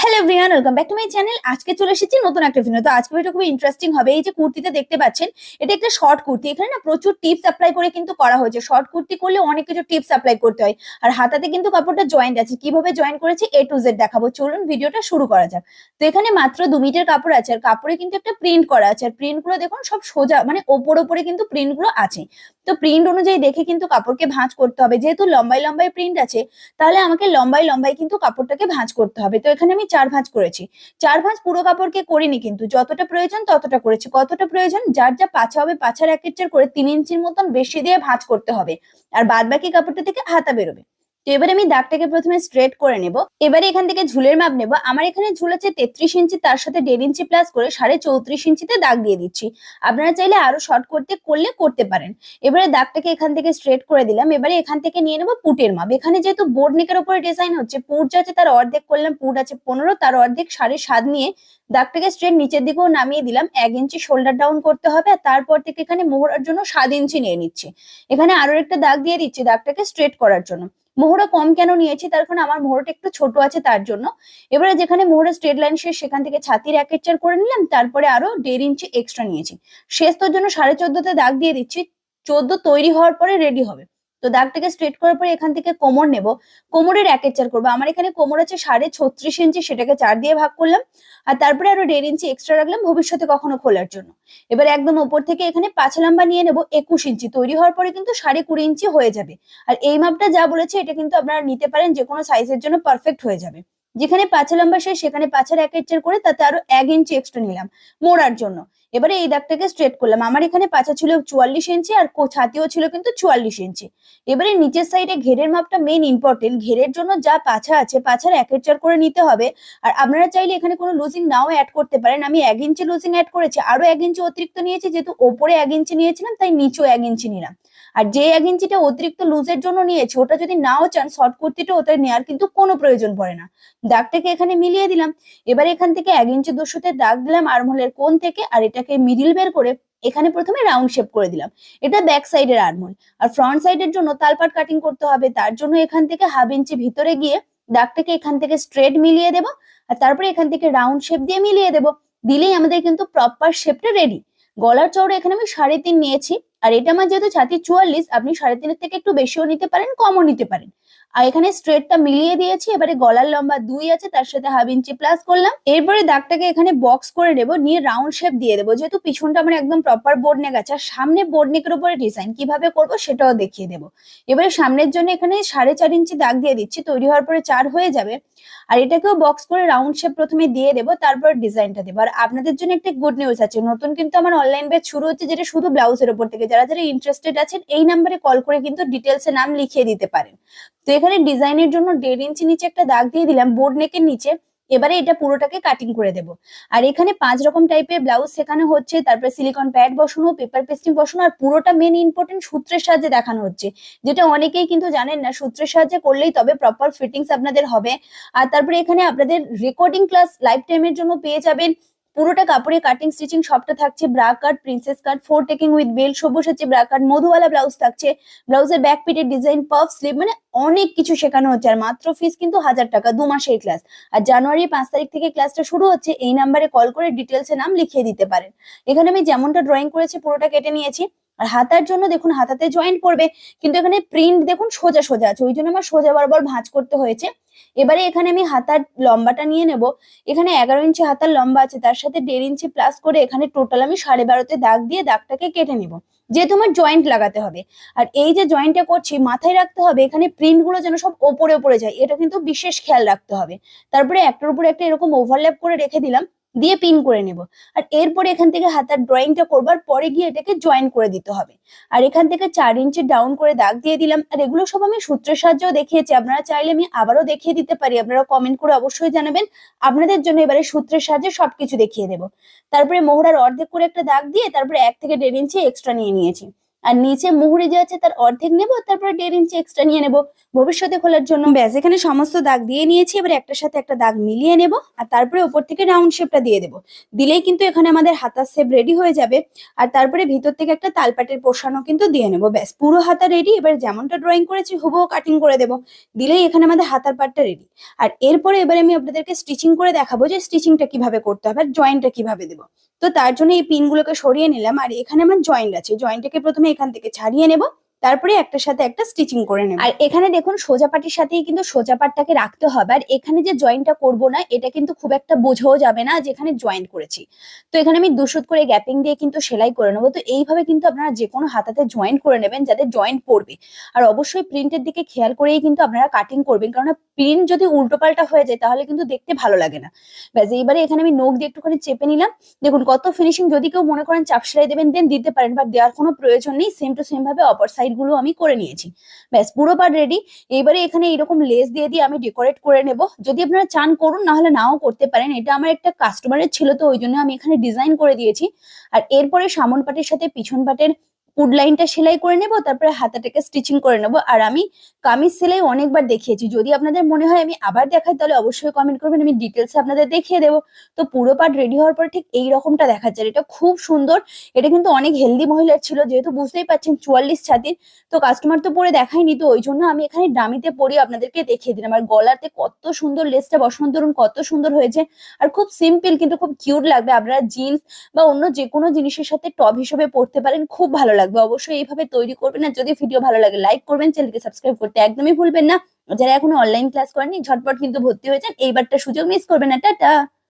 Hello everyone welcome back to my channel আজকে চলে এসেছি নতুন একটা ভিডিও তো। আজকে ভিডিও খুবই ইন্টারেস্টিং হবে। এই যে কুর্তিতে দেখতে পাচ্ছেন, এটা একটা শর্ট কুর্তি। এখানে না প্রচুর টিপস অ্যাপ্লাই করে কিন্তু করা হয়েছে। শর্ট কুর্তি করলে অনেক কিছু টিপস অ্যাপ্লাই করতে হয়। আর হাতাতে কিন্তু কাপড়টা জয়েন্ট আছে। কীভাবে জয়েন করেছে এ টু জেড দেখাবো। চলুন ভিডিওটা শুরু করা যাক। তো এখানে মাত্র দু মিটার কাপড় আছে। আর কাপড়ে কিন্তু একটা প্রিন্ট করা আছে। আর প্রিন্টগুলো দেখুন, সব সোজা মানে ওপর ওপরে কিন্তু প্রিন্টগুলো আছে। তো প্রিন্ট অনুযায়ী দেখে কিন্তু কাপড়কে ভাঁজ করতে হবে। যেহেতু লম্বাই লম্বাই প্রিন্ট আছে, তাহলে আমাকে লম্বাই লম্বাই কিন্তু কাপড়টাকে ভাঁজ করতে হবে। তো এখানে আমি চার ভাঁজ করেছি। চার ভাঁজ পুরো কাপড়কে করিনি কিন্তু। যতটা প্রয়োজন ততটা করেছি। কতটা প্রয়োজন? যার যা পাছা হবে পাছা ইঞ্চের করে তিন ইঞ্চির মতন বেশি দিয়ে ভাঁজ করতে হবে। আর বাদ বাকি কাপড়টা থেকে হাতা বেরোবে। তো এবারে আমি দাগটাকে প্রথমে স্ট্রেট করে নেব। এবারে এখান থেকে ঝুলের মাপ নেব। আমার এখানে ঝুল আছে তেত্রিশ ইঞ্চি, তার সাথে দেড় ইঞ্চি প্লাস করে সাড়ে চৌত্রিশ ইঞ্চিতে দাগ দিয়ে দিচ্ছি। আপনারা চাইলে আরও শর্ট করতে, করলে করতে পারেন। এবারে দাগটাকে এখান থেকে স্ট্রেট করে দিলাম। এবারে এখান থেকে নিয়ে নেব পুটের মাপ। এখানে যেহেতু বোর্ড নেকের উপরে ডিজাইন হচ্ছে, পুট যা আছে তার অর্ধেক করলাম, পুট আছে পনেরো, তার অর্ধেক সাড়ে সাত নিয়ে দাগটাকে স্ট্রেট নিচের দিকেও নামিয়ে দিলাম। এক ইঞ্চি শোল্ডার ডাউন করতে হবে আর তারপর থেকে এখানে মোহরার জন্য সাত ইঞ্চি নিয়ে নিচ্ছি। এখানে আরও একটা দাগ দিয়ে দিচ্ছি দাগটাকে স্ট্রেট করার জন্য। মোহরা কম কেন নিয়েছি? তার কারণে আমার মোহরটা একটু ছোট আছে তার জন্য। এবারে যেখানে মোহরের স্ট্রেট লাইন শেষ, সেখান থেকে ছাতির এক চার করে নিলাম, তারপরে আরও দেড় ইঞ্চি এক্সট্রা নিয়েছি। শেষ তোর জন্য সাড়ে চোদ্দতে দাগ দিয়ে দিচ্ছি। চোদ্দ তৈরি হওয়ার পরে রেডি হবে। তো দাগটাকে স্ট্রেট করার পরে এখান থেকে কোমর নেব। কোমরের একের চার করব। আমার এখানে কোমর আছে সাড়ে ছত্রিশ ইঞ্চি সেটাকে চার দিয়ে ভাগ করলাম। আর তারপরে আরও দেড় ইঞ্চি এক্সট্রা রাখলাম ভবিষ্যতে কখনো খোলার জন্য। এবার একদম ওপর থেকে এখানে পাঁচ লম্বা নিয়ে নেব একুশ ইঞ্চি তৈরি হওয়ার পরে কিন্তু সাড়ে কুড়ি ইঞ্চি হয়ে যাবে। আর এই মাপটা যা বলেছে, এটা কিন্তু আপনারা নিতে পারেন, যে কোনো সাইজের জন্য পারফেক্ট হয়ে যাবে। যেখানে পাঁচা লম্বা শেষ, সেখানে পাঁচের এক ইঞ্চের করে তাতে আরও এক ইঞ্চি এক্সট্রা নিলাম। মোড়ার জন্য। এবারে এই দাগটাকে স্ট্রেট করলাম। আমার এখানে পাঁচা ছিল চুয়াল্লিশ ইঞ্চি আর ছাতিও ছিল কিন্তু চুয়াল্লিশ ইঞ্চি। এবারে নিচের সাইডে ঘেরের মাপটা মেন ইম্পর্টেন্ট ঘেরের জন্য যা পাছা আছে, পাছার একের চার করে নিতে হবে। আর আপনারা চাইলে এখানে কোনো লুজিং নাও অ্যাড করতে পারেন। আমি এক ইঞ্চি লুজিং অ্যাড করেছি আরও এক ইঞ্চি অতিরিক্ত নিয়েছি, যেহেতু ওপরে এক ইঞ্চি নিয়েছিলাম, তাই নিচেও এক ইঞ্চি নিলাম। আর যে এক ইঞ্চিটা অতিরিক্ত লুজের জন্য নিয়েছি, ওটা যদি নাও চান শর্ট কুর্তিটা ওটা নেওয়ার কিন্তু কোনো প্রয়োজন পড়ে না। দাগটাকে এখানে মিলিয়ে দিলাম। এবার এখান থেকে এক ইঞ্চি দুশোতে দাগ দিলাম আরমোলের কোন থেকে, আর এটাকে মিডিল বের করে এখানে প্রথমে রাউন্ড শেপ করে দিলাম। এটা ব্যাক সাইডের আরমোল আর ফ্রন্ট সাইডের জন্য তালপাট কাটিং করতে হবে। তার জন্য এখান থেকে হাফ ইঞ্চি ভিতরে গিয়ে দাগটাকে এখান থেকে স্ট্রেট মিলিয়ে দেব। আর তারপরে এখান থেকে রাউন্ড শেপ দিয়ে মিলিয়ে দেব। দিলেই আমাদের কিন্তু প্রপার শেপটা রেডি গলার চওড়া এখানে আমি সাড়ে তিন নিয়েছি। আর এটা আমার যেহেতু ছাতি চুয়াল্লিশ, আপনি সাড়ে তিনের থেকে একটু বেশিও নিতে পারেন, কমও নিতে পারেন। আর এখানে স্ট্রেটটা মিলিয়ে দিয়েছি, এবারে গলার লম্বা দুই আছে, তার সাথে হাফ ইঞ্চি প্লাস করলাম। এরপরে দাগটাকে এখানে বক্স করে নেব, নিয়ে রাউন্ড শেপ দিয়ে দেবো। যেহেতু পিছনটা আমার একদম প্রপার বোর্ড নেক আছে, আর সামনে বোর্ড নেকের উপরে ডিজাইন কীভাবে করব সেটাও দেখিয়ে দেবো। এবারে সামনের জন্য এখানে সাড়ে চার ইঞ্চি দাগ দিয়ে দিচ্ছি, তৈরি হওয়ার পরে চার হয়ে যাবে। আর এটাকেও বক্স করে রাউন্ড শেপ প্রথমে দিয়ে দেবো, তারপর ডিজাইনটা দেবো। আর আপনাদের জন্য একটা গুড নিউজ আছে, নতুন কিন্তু আমার অনলাইন ব্যাচ শুরু হচ্ছে, যেটা শুধু ব্লাউজের উপর থেকে যারা যারা ইন্টারেস্টেড আছেন, এই নাম্বারে কল করে কিন্তু ডিটেলস নাম লিখিয়ে দিতে পারেন। তো এখানে ডিজাইনের জন্য দেড় ইঞ্চি নিচে একটা দাগ দিয়ে দিলাম বোর্ড নেকের নিচে। এবারে এটা পুরোটাকে কাটিং করে দেব। আর এখানে পাঁচ রকম টাইপের ব্লাউজ শেখানো হচ্ছে, তারপরে সিলিকন প্যাড বসানো পেপার পেস্টিং বসানো, আর পুরোটা মেন ইম্পর্টেন্ট সূত্রের সাহায্যে দেখানো হচ্ছে। যেটা অনেকেই কিন্তু জানেন না, সূত্রের সাহায্যে করলেই তবে প্রপার ফিটিংস আপনাদের হবে। আর তারপরে এখানে আপনাদের রেকর্ডিং ক্লাস লাইফ টাইমের জন্য পেয়ে যাবেন। পুরোটা কাপড়ে কাটিং স্টিচিং সবটা থাকছে bra cut princess cut four taking with bell সবুজ হচ্ছে ব্রা কাট মধুওয়ালা ব্লাউজ থাকছে ব্লাউজের ব্যাক পিটের ডিজাইন পাফ স্লিভ মানে অনেক কিছু শেখানো হচ্ছে, আর মাত্র ফিস কিন্তু হাজার টাকা, দু মাসের ক্লাস আর জানুয়ারি পাঁচ তারিখ থেকে ক্লাসটা শুরু হচ্ছে, এই নাম্বারে কল করে ডিটেলস নাম লিখিয়ে দিতে পারেন। এখানে আমি যেমনটা ড্রয়িং করেছি, পুরোটা কেটে নিয়েছি। আর হাতার জন্য দেখুন, হাতাতে জয়েন্ট করবে কিন্তু এখানে প্রিন্ট দেখুন সোজা সোজা আছে, ওই জন্য আমার সোজা বরাবর ভাঁজ করতে হয়েছে। এবারে এখানে আমি হাতার লম্বাটা নিয়ে নেব। এখানে এগারো ইঞ্চি হাতার লম্বা আছে, তার সাথে দেড় ইঞ্চি প্লাস করে এখানে টোটাল আমি সাড়ে বারোতে দাগ দিয়ে দাগটাকে কেটে নেব। যেহেতু আমার জয়েন্ট লাগাতে হবে। আর এই যে জয়েন্টটা করছি, মাথায় রাখতে হবে, এখানে প্রিন্টগুলো যেন সব ওপরে ওপরে যায়, এটা কিন্তু বিশেষ খেয়াল রাখতে হবে। তারপরে একটার উপরে একটা এরকম ওভারল্যাপ করে রেখে দিলাম। দিয়ে পিন করে নেব। আর এরপরে এখান থেকে হাতার ড্রয়িংটা করবার পরে গিয়ে এটাকে জয়েন করে দিতে হবে। আর এখান থেকে চার ইঞ্চি ডাউন করে দাগ দিয়ে দিলাম। আর এগুলো সব আমি সূত্রের সাহায্যেও দেখিয়েছি। আপনারা চাইলে আমি আবারও দেখিয়ে দিতে পারি। আপনারা কমেন্ট করে অবশ্যই জানাবেন। আপনাদের জন্য এবারে সূত্রের সাহায্যে সবকিছু দেখিয়ে দেবো। তারপরে মোহরার অর্ধেক করে একটা দাগ দিয়ে তারপরে এক থেকে দেড় ইঞ্চি এক্সট্রা নিয়ে নিয়েছি। আর নিচে মুহুরি যে আছে তার অর্ধেক নেব, তারপরে দেড় ইঞ্চি এক্সট্রা নিয়ে নেব। ভবিষ্যতে খোলার জন্য ব্যাস, এখানে সমস্ত দাগ দিয়ে নিয়েছি, এবার একটার সাথে একটা দাগ মিলিয়ে নেব, আর তারপরে ওপর থেকে রাউন্ড শেপটা দিয়ে দেবো। দিলেই কিন্তু এখানে আমাদের হাতার শেপ রেডি হয়ে যাবে, আর তারপরে ভিতর থেকে একটা তালপাটের পোষানো কিন্তু দিয়ে নেব। ব্যাস, পুরো হাতা রেডি এবার যেমনটা ড্রয়িং করেছি হুবহু কাটিং করে দেবো। দিলেই এখানে আমাদের হাতার পাটটা রেডি আর এরপরে এবারে আমি আপনাদেরকে স্টিচিং করে দেখাবো যে স্টিচিংটা কীভাবে করতে হবে, আর জয়েন্টটা কীভাবে দেবো। তো তার জন্য এই পিনগুলোকে সরিয়ে নিলাম, আর এখানে আমার জয়েন্ট আছে জয়েন্টটাকে প্রথমে এখান থেকে ছাড়িয়ে নেব। তারপরে একটার সাথে একটা স্টিচিং করে নেব। আর এখানে দেখুন, সোজা পাটির সাথেই কিন্তু সোজা পাটটাকে রাখতে হবে। আর এখানে যে জয়েন্টটা করব না, এটা কিন্তু খুব একটা বোঝাও যাবে না যেখানে জয়েন্ট করেছি। তো এখানে আমি দুশুত করে গ্যাপিং দিয়ে কিন্তু সেলাই করে নেব। তো এইভাবে কিন্তু আপনারা যে কোনো হাতাতে জয়েন্ট করে নেবেন যাতে জয়েন্ট পড়বে। আর অবশ্যই প্রিন্টের দিকে খেয়াল করেই কিন্তু আপনারা কাটিং করবেন। কারণ প্রিন্ট যদি উল্টোপাল্টা হয়ে যায়, তাহলে কিন্তু দেখতে ভালো লাগে না। ব্যাস, এইবারে এখানে আমি নোক দিয়ে একটুখানি চেপে নিলাম। দেখুন, কত ফিনিশিং যদি কেউ মনে করেন চাপ সেলাই দেবেন দেন দিতে পারেন। বা দেওয়ার কোনো প্রয়োজন নেই। সেম টু সেম ভাবে অপর সাইড গুলো আমি করে নিয়েছি। ব্যাস, পুরো পার রেডি এবারে এখানে এরকম লেস দিয়ে দিয়ে আমি ডেকোরেট করে নেব। যদি আপনারা চান করুন না হলে নাও করতে পারেন। এটা আমার একটা কাস্টমারের ছিল, তো ওই জন্য আমি এখানে ডিজাইন করে দিয়েছি। আর এরপরে সামন পাটের সাথে পিছন পাটের পুড লাইনটা সেলাই করে নেব, তারপরে হাতাটাকে স্টিচিং করে নেব। আর আমি কামিজ সেলাই অনেকবার দেখিয়েছি। যদি আপনাদের মনে হয় আমি আবার দেখাই, তাহলে অবশ্যই কমেন্ট করবেন। আমি ডিটেলস আপনাদের দেখিয়ে দেবো। তো পুরো পার্ট রেডি হওয়ার পর ঠিক এই রকমটা দেখাচ্ছে। আর এটা খুব সুন্দর। এটা কিন্তু অনেক হেলদি মহিলার ছিল, যেহেতু বুঝতেই পারছেন চুয়াল্লিশ ছাতির। তো কাস্টমার তো পরে দেখায়নি, তো ওই জন্য আমি এখানে ডামিতে পরে আপনাদেরকে দেখিয়ে দিলাম। আর গলাতে কত সুন্দর লেসটা বসানো ধরুন, কত সুন্দর হয়েছে। আর খুব সিম্পল কিন্তু খুব কিউট লাগবে। আপনারা জিন্স বা অন্য যে কোনো জিনিসের সাথে টপ হিসেবে পরতে পারেন। খুব ভালো লাগবে। অবশ্যই এইভাবে তৈরি করবেন। আর যদি ভিডিও ভালো লাগে লাইক করবেন চ্যানেলকে সাবস্ক্রাইব করতে একদমই ভুলবেন না। যারা এখনও অনলাইন ক্লাস করেনি ঝটপট কিন্তু ভর্তি হয়েছেন এইবারটা সুযোগ মিস করবেন না। টাটা!